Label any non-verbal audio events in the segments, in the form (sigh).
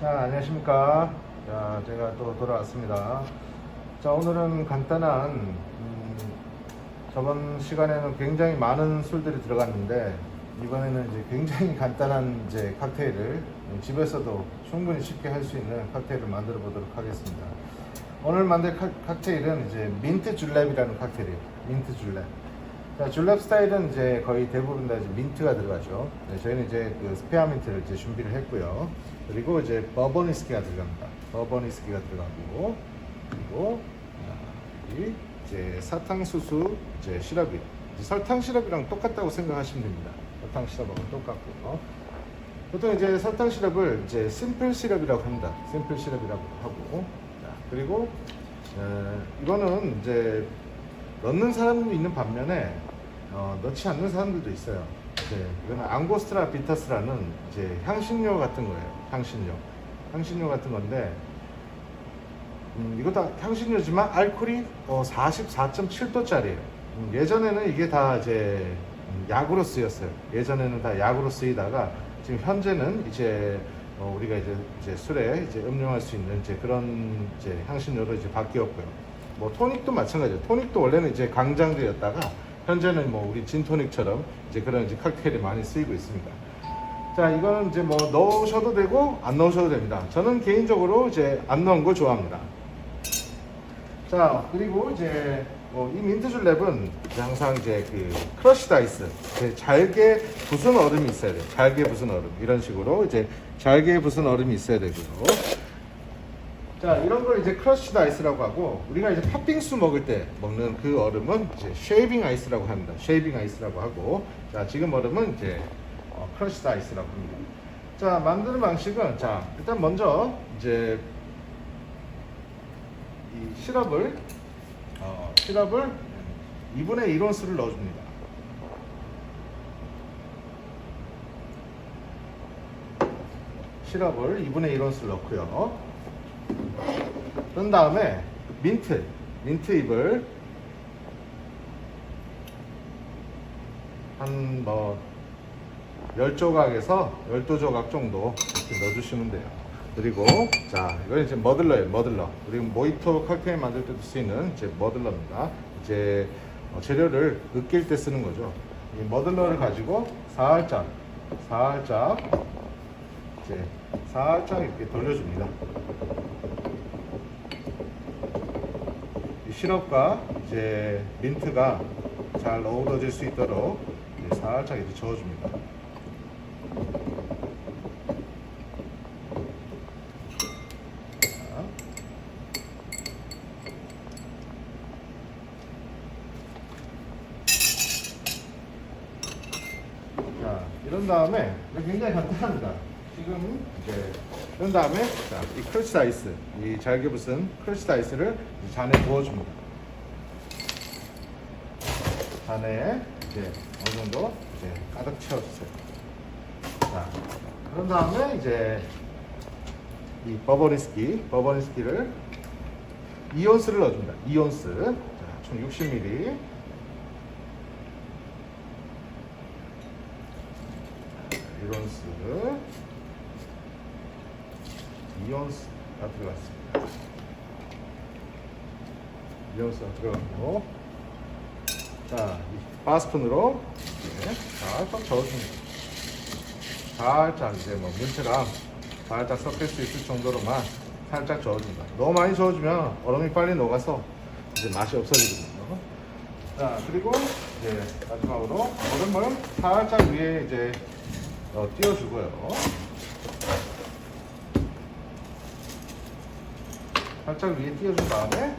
자, 안녕하십니까. 자, 제가 또 돌아왔습니다. 자, 오늘은 간단한, 음, 저번 시간에는 굉장히 많은 술들이 들어갔는데, 이번에는 이제 굉장히 (laughs) 간단한 이제 칵테일을 집에서도 충분히 쉽게 할 수 있는 칵테일을 만들어 보도록 하겠습니다. 오늘 만들 칵- 칵테일은 이제 민트 줄랩이라는 칵테일이에요. 민트 줄랩. 자, 줄랩 스타일은 이제 거의 대부분 다 이제 민트가 들어가죠. 네, 저희는 이제 그 스페어민트를 이제 준비를 했고요. 그리고 이제 버번 위스키가 들어갑니다. 버번 위스키가 들어가고 그리고 이제 사탕수수 이제 시럽이 설탕 시럽이랑 똑같다고 생각하시면 됩니다. 설탕 시럽하고 똑같고요. 보통 이제 설탕 시럽을 이제 심플 시럽이라고 합니다. 심플 시럽이라고 하고 자, 그리고 어, 이거는 이제 넣는 사람도 있는 반면에 어, 넣지 않는 사람들도 있어요. 이제 이거는 앙고스트라 비타스라는 이제 향신료 같은 거예요. 향신료, 향신료 같은 건데 음, 이것도 향신료지만 알코올이 어, 44.7도짜리예요. 음, 예전에는 이게 다 이제 음, 약으로 쓰였어요. 예전에는 다 약으로 쓰이다가 지금 현재는 이제 어, 우리가 이제, 이제 술에 이제 음용할 수 있는 이제 그런 이제 향신료로 이제 바뀌었고요. 뭐 토닉도 마찬가지예요. 토닉도 원래는 이제 강장제였다가 현재는 뭐 우리 진토닉처럼 이제 그런 이제 칵테일이 많이 쓰이고 있습니다. 자, 이거는 이제 뭐 넣으셔도 되고 안 넣으셔도 됩니다. 저는 개인적으로 이제 안 넣은 걸 좋아합니다. 자, 그리고 이제 어, 이 민트줄 랩은 항상 이제 그 크러쉬 다이스, 이제 잘게 부순 얼음이 있어야 돼요. 잘게 부순 얼음 이런 식으로 이제 잘게 부순 얼음이 있어야 되고요. 자, 이런 걸 이제 크러쉬 다이스라고 하고 우리가 이제 팥빙수 먹을 때 먹는 그 얼음은 이제 쉐이빙 아이스라고 합니다. 쉐이빙 아이스라고 하고 자, 지금 얼음은 이제 어, 크러쉬 다이스라고 합니다. 자, 만드는 방식은 자, 일단 먼저 이제 이 시럽을 어, 시럽을 2분의 1온스를 넣어줍니다. 시럽을 2분의 1온스를 넣고요. 그런 다음에 민트, 민트 잎을 한뭐 10조각에서 12조각 정도 이렇게 넣어주시면 돼요. 그리고 자 이건 이제 머들러예요 머들러. 그리고 모히토 칵테일 만들 때도 쓰이는 이제 머들러입니다. 이제 어, 재료를 으낄 때 쓰는 거죠. 이 머들러를 가지고 살짝 살짝 이제 살짝 이렇게 돌려줍니다 이 시럽과 이제 민트가 잘 어우러질 수 있도록 이제 살짝 이렇게 저어줍니다 자. 자, 이런 다음에 굉장히 간단합니다. 지금 이제 이런 다음에 자, 이 크러쉬 다이스, 이 잘게 부순 크러쉬 다이스를 이 잔에 부어줍니다. 잔에 이제 어느 정도 이제 가득 채워주세요. 자, 그런 다음에 이제 이 버버리스키, 버버리스키를 2온스를 넣어줍니다. 2온스. 자, 총 60ml. 1온스. 2온스가 들어갔습니다. 2온스가 들어갔고. 자, 이 바스푼으로 이렇게 살짝 저어줍니다. 살짝 이제 뭐 민트랑 살짝 섞일 수 있을 정도로만 살짝 저어준다. 너무 많이 저어주면 얼음이 빨리 녹아서 이제 맛이 없어지거든요. 자 그리고 이제 마지막으로 얼음을 살짝 위에 이제 어, 띄워주고요. 살짝 위에 띄워준 다음에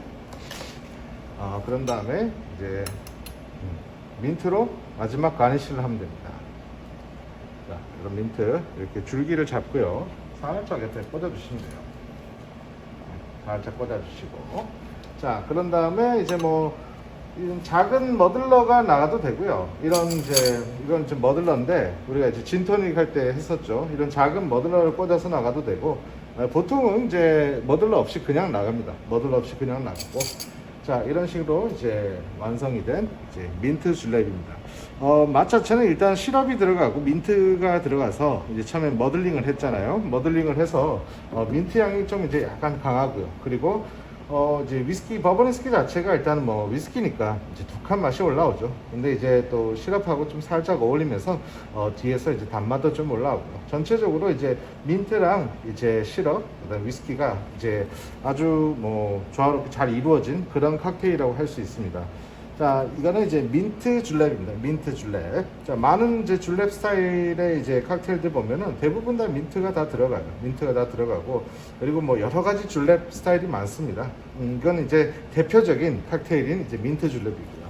아 그런 다음에 이제 음, 민트로 마지막 가니쉬를 하면 됩니다. 자, 그럼 민트 이렇게 줄기를 잡고요. 살짝 옆에 꽂아주시면 돼요. 살짝 꽂아주시고. 자, 그런 다음에 이제 뭐 이런 작은 머들러가 나가도 되고요. 이런 이제 이건 이제 머들러인데 우리가 이제 진토닉 할 때 했었죠. 이런 작은 머들러를 꽂아서 나가도 되고 어, 보통은 이제 머들러 없이 그냥 나갑니다. 머들러 없이 그냥 나가고 자 이런 식으로 이제 완성이 된 이제 민트 줄랩입니다. 어, 맛 자체는 일단 시럽이 들어가고 민트가 들어가서 이제 처음에 머들링을 했잖아요. 머들링을 해서 어, 민트 향이 좀 이제 약간 강하고요. 그리고 어, 이제 위스키 버번 위스키 자체가 일단 뭐 위스키니까 이제 독한 맛이 올라오죠. 근데 이제 또 시럽하고 좀 살짝 어울리면서 어, 뒤에서 이제 단맛도 좀 올라오고요. 전체적으로 이제 민트랑 이제 시럽, 그다음 위스키가 이제 아주 뭐 조화롭게 잘 이루어진 그런 칵테일이라고 할 수 있습니다. 자, 이거는 이제 민트 줄랩입니다. 민트 줄랩. 자, 많은 이제 줄랩 스타일의 이제 칵테일들 보면은 대부분 다 민트가 다 들어가요. 민트가 다 들어가고 그리고 뭐 여러 가지 줄랩 스타일이 많습니다. 음, 이건 이제 대표적인 칵테일인 이제 민트 줄랩이고요.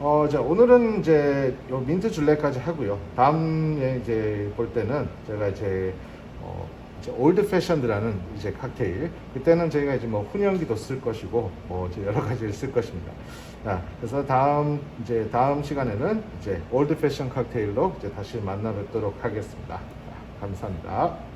어, 자, 오늘은 이제 요 민트 줄레까지 하고요. 다음에 이제 볼 때는 제가 이제, 어, 올드 패션드라는 이제 칵테일. 그때는 저희가 이제 뭐 훈연기도 쓸 것이고, 뭐 이제 여러 가지를 쓸 것입니다. 자, 그래서 다음, 이제 다음 시간에는 이제 올드 패션 칵테일로 이제 다시 만나 뵙도록 하겠습니다. 자, 감사합니다.